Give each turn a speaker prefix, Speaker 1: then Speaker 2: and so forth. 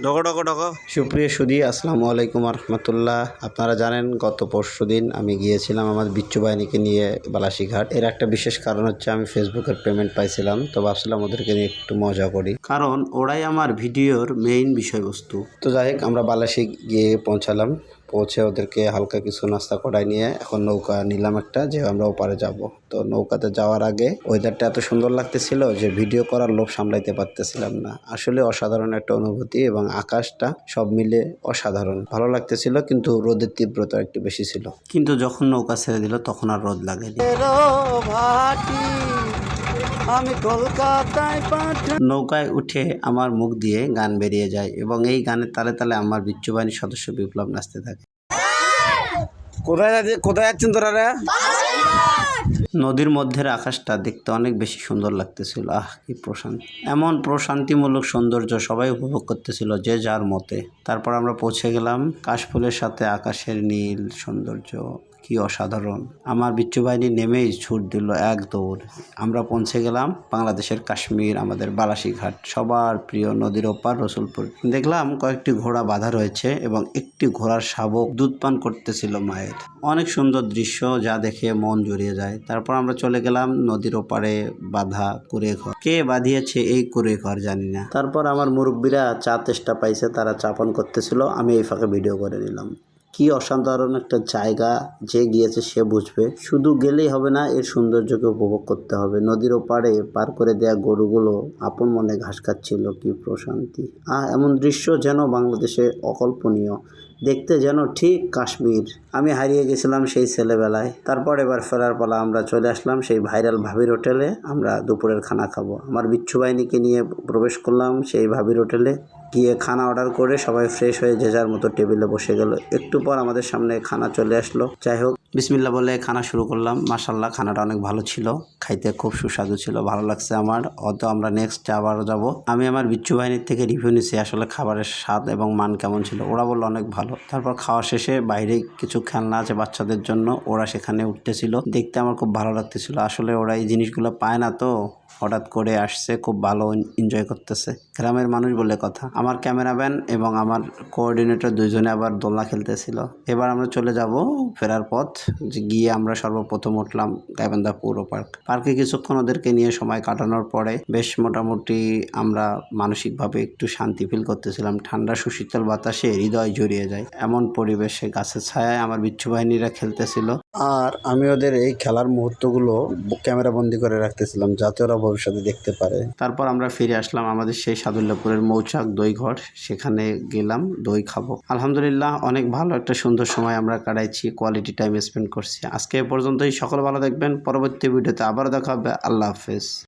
Speaker 1: ডকো ডকো ডকো সুপ্রিয় সুদী আসসালামু আলাইকুম রহমতুল্লাহ আপনারা জানেন, গত পরশু দিন আমি গিয়েছিলাম আমার বিচ্ছু বাহিনীকে নিয়ে বালাসীঘাট। এর একটা বিশেষ কারণ হচ্ছে আমি ফেসবুকের পেমেন্ট পাইছিলাম, তো ভাবছিলাম ওদেরকে নিয়ে একটু মজা করি। কারণ ওরাই আমার ভিডিওর মেইন বিষয়বস্তু। তো যাই হোক, আমরা বালাসী গিয়ে পৌঁছালাম। পৌঁছে ওদেরকে হালকা কিছু নাস্তা করাই নিয়ে এখন নৌকা নিলাম একটা যে আমরা ওপারে যাব। তো নৌকাতে যাওয়ার আগে ওয়েদারটা এত সুন্দর লাগতেছিল যে ভিডিও করার লোভ সামলাইতে পারতেছিলাম না। আসলে অসাধারণ একটা অনুভূতি এবং আকাশটা সব মিলে অসাধারণ। ভালো লাগতেছিল কিন্তু রোদের তীব্রতা একটু বেশি ছিল। কিন্তু যখন নৌকা ছেড়ে দিল তখন আর রোদ লাগেনি। আমি কলকাতায় নৌকায় উঠে আমার মুখ দিয়ে গান বেরিয়ে যায় এবং এই গানের তালে তালে আমার বিচ্ছু বাহিনীর সদস্য বিপ্লব নাচতে থাকে। কোথায় যাচ্ছে কোথায় যাচ্ছেন তোরা নদীর মধ্যের আকাশটা দেখতে অনেক বেশি সুন্দর লাগতেছিল। আহ কি প্রশান্তি। এমন প্রশান্তিমূলক সৌন্দর্য সবাই উপভোগ করতেছিল যে যার মতে। তারপর আমরা পৌঁছে গেলাম কাশফুলের সাথে আকাশের নীল সৌন্দর্য। কি অসাধারণ। আমার বিচ্ছু বাহিনী নেমেই ছুট দিল এক দৌড়। আমরা পৌঁছে গেলাম বাংলাদেশের কাশ্মীর, আমাদের বালাসীঘাট, সবার প্রিয় নদীর ওপার রসুলপুর। দেখলাম কয়েকটি ঘোড়া বাঁধা রয়েছে এবং একটি ঘোড়ার শাবক দুধ পান করতেছিল মায়ের। অনেক সুন্দর দৃশ্য যা দেখে মন জুড়িয়ে যায়। তারপর আমরা চলে গেলাম নদীর ওপারে বাধা কুড়ে ঘর কে বাঁধিয়েছে এই কুড়ে ঘর জানি না। তারপর আমার মুরব্বীরা চা তেষ্টা পাইছে তারা চাপন করতেছিল। আমি এই ফাঁকে ভিডিও করে নিলাম। কি অসাধারণ একটা জায়গা যে গিয়েছে সে বুঝবে। শুধু গেলেই হবে না, এর সৌন্দর্যকে উপভোগ করতে হবে। নদীর ওপারে পার করে দেয়া গরুগুলো আপন মনে ঘাস খাচ্ছিল, কি প্রশান্তি। আহ, এমন দৃশ্য যেন বাংলাদেশে অকল্পনীয়। দেখতে যেন ঠিক কাশ্মীর। আমি হারিয়ে গেছিলাম সেই ছেলেবেলায়। তারপর এবার ফেরার পালা, আমরা চলে আসলাম সেই ভাইরাল ভাবির হোটেলে। আমরা দুপুরের খানা খাব। আমার বিচ্ছু বাহিনীকে নিয়ে প্রবেশ করলাম সেই ভাবির হোটেলে। গিয়ে খানা অর্ডার করে সবাই ফ্রেশ হয়ে যে যার মতো টেবিলে বসে গেল। একটু পর আমাদের সামনে খানা চলে আসলো। যাই হোক বিসমিল্লা বলে খানা শুরু করলাম। মাসাল্লাহ খানাটা অনেক ভালো ছিল। খাইতে খুব সুস্বাদু ছিল, ভালো লাগছে আমার। হয়তো আমরা নেক্সট আবারও যাব। আমি আমার বিচ্ছু বাহিনীর থেকে রিভিউ নিছি আসলে খাবারের স্বাদ এবং মান কেমন ছিল। ওরা বলল অনেক ভালো। তারপর খাওয়া শেষে বাইরে কিছু খেলনা আছে বাচ্চাদের জন্য। ওরা সেখানে উঠতেছিল। দেখতে আমার খুব ভালো লাগতেছিল। আসলে ওরা এই জিনিসগুলো পায় না তো। হঠাৎ করে আসছে, খুব ভালো এনজয় করতেছে। গ্রামের মানুষ বলে কথা। আমার ক্যামেরাম্যান এবং আমার কোঅর্ডিনেটর দুইজনে আবার দোলনা খেলতেছিল। এবার আমরা চলে যাব ফেরার পথ। যে গিয়ে আমরা সর্বপ্রথম উঠলাম গাইবান্ধা পৌর পার্ক। পার্কে কিছুক্ষণ ওদেরকে নিয়ে সময় কাটানোর পরে বেশ মোটামুটি আমরা মানসিকভাবে একটু শান্তি ফিল করতেছিলাম। ঠান্ডা, সুশীতল বাতাসে হৃদয় জড়িয়ে যায়। এমন পরিবেশে গাছের ছায়ায় আমার বিচ্ছু বাহিনীরা খেলতেছিল। আর আমি ওদের এই খেলার মুহূর্তগুলো ক্যামেরা বন্দি করে রাখতেছিলাম যাতে ওরা ভবিষ্যতে দেখতে পারে। তারপর আমরা ফিরে আসলাম আমাদের সেই সাদুল্লাপুরের মৌচাক দই ঘর সেখানে গেলাম, দই খাব। আলহামদুলিল্লাহ অনেক ভালো, একটা সুন্দর সময় আমরা কাটাইছি। কোয়ালিটি টাইম স্পেন্ড করছি। আজকে এ পর্যন্তই। সকল ভালো দেখবেন পরবর্তী ভিডিওতে আবার দেখা হবে। আল্লাহ হাফেজ।